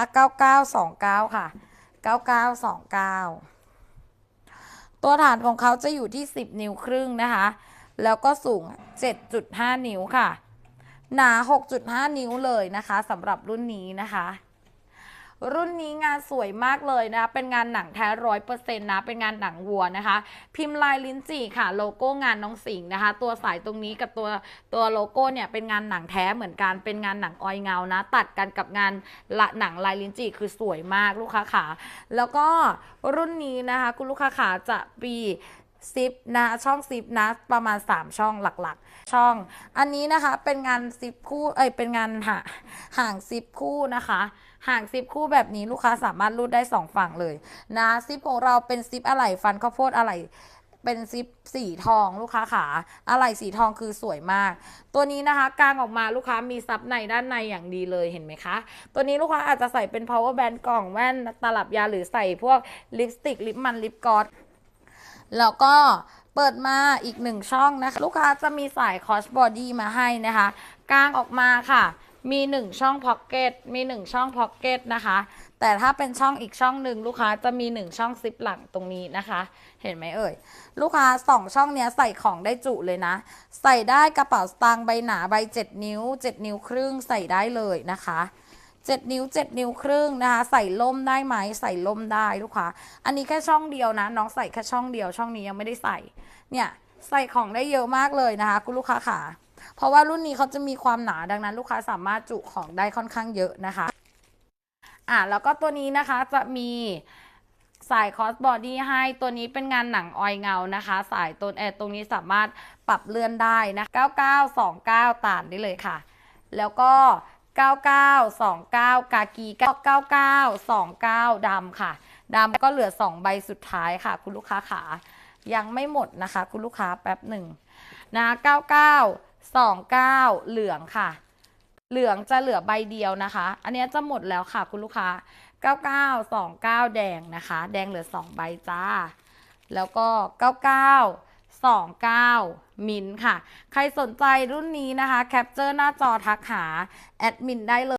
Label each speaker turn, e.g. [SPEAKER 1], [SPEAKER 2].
[SPEAKER 1] 9929 ค่ะ 9929 ตัวฐานของเขาจะอยู่ที่ 10 นิ้วครึ่งนะคะ แล้วก็สูง 7.5 นิ้วค่ะ หนา 6.5 นิ้วเลยนะคะสำหรับรุ่นนี้นะคะ รุ่นนี้งานสวยมากเลยนะ เป็นงานหนังแท้ร้อยเปอร์เซ็นต์นะ เป็นงานหนังวัวนะคะ พิมพ์ลายลิ้นจี่ค่ะ โลโก้งานน้องสิงห์นะคะ ตัวสายตรงนี้กับตัวตัวโลโก้เนี่ยเป็นงานหนังแท้เหมือนกัน เป็นงานหนังออยเงานะ ตัดกันกับงานละหนังลายลิ้นจี่คือสวยมากลูกค้าขาแล้วก็รุ่นนี้นะคะ คุณลูกค้าขาจะปี ซิปนะช่องซิปนะประมาณ 3 ช่องหลักๆ ช่อง อันนี้นะคะเป็นงานซิปคู่เอ้ยเป็นงานหาห่างซิปคู่นะคะห่างซิปคู่แบบนี้ลูกค้าสามารถรูดได้ 2 ฝั่งเลยนะซิปของเราเป็นซิปอะไหล่ฟันข้าวโพดอะไหล่เป็นซิปสีทองลูกค้าขาอะไหล่สีทองคือสวยมาก ตัวนี้นะคะกลางออกมาลูกค้ามีซับในด้านในอย่างดีเลยเห็นไหมคะ ตัวนี้ลูกค้าอาจจะใส่เป็น power band กล่องแว่นตลับยาหรือใส่พวกลิปสติกลิปมันลิปกลอส แล้วก็เปิดมาอีกหนึ่งช่องนะคะ ลูกค้าจะมีสายคอสบอดี้มาให้นะคะกางออกมาค่ะมี 1 ช่องพ็อกเก็ตมี 1 ช่องพ็อกเก็ตนะคะ แต่ถ้าเป็นช่องอีกช่องหนึ่งลูกค้าจะมี 1 ช่องซิปหลังตรงนี้นะคะ เห็นไหมเอ่ย ลูกค้า 2 ช่องเนี้ยใส่ของได้จุเลยนะ ใส่ได้กระเป๋าสตางค์ใบหนาใบ 7 นิ้ว 7 นิ้วครึ่งใส่ได้เลยนะคะ 7 นิ้ว 7 นิ้วครึ่งนะคะ ใส่ล่มได้ไหมใส่ล่มได้ลูกค้าอันนี้แค่ช่องเดียวนะ น้องใส่แค่ช่องเดียว ช่องนี้ยังไม่ได้ใส่ เนี่ยใส่ของได้เยอะมากเลยนะคะ คุณลูกค้าขาเพราะว่ารุ่นนี้เขาจะมีความหนาดังนั้น ลูกค้าสามารถจุของได้ค่อนข้างเยอะนะคะ อะแล้วก็ตัวนี้นะคะจะมีสายคอสบอดี้ให้ตัวนี้เป็นงานหนังออยเงานะคะ สายตัวเออตรงนี้สามารถปรับเลื่อนได้นะ 9929 ตานได้เลยค่ะ แล้วก็ 9929 กากี9929ดำค่ะดำก็เหลือ 2 ใบสุดท้ายค่ะ คุณลูกค้าขายังไม่หมดนะคะ คุณลูกค้าแป๊บหนึ่งนะ9929 เหลืองค่ะ เหลืองจะเหลือใบเดียวนะคะ อันนี้จะหมดแล้วค่ะ คุณลูกค้า 9929 แดงนะคะ แดงเหลือ 2 ใบจ้า แล้วก็ 99 29 มินค่ะ ใครสนใจรุ่นนี้นะคะ แคปเจอร์หน้าจอทักหา แอดมินได้เลย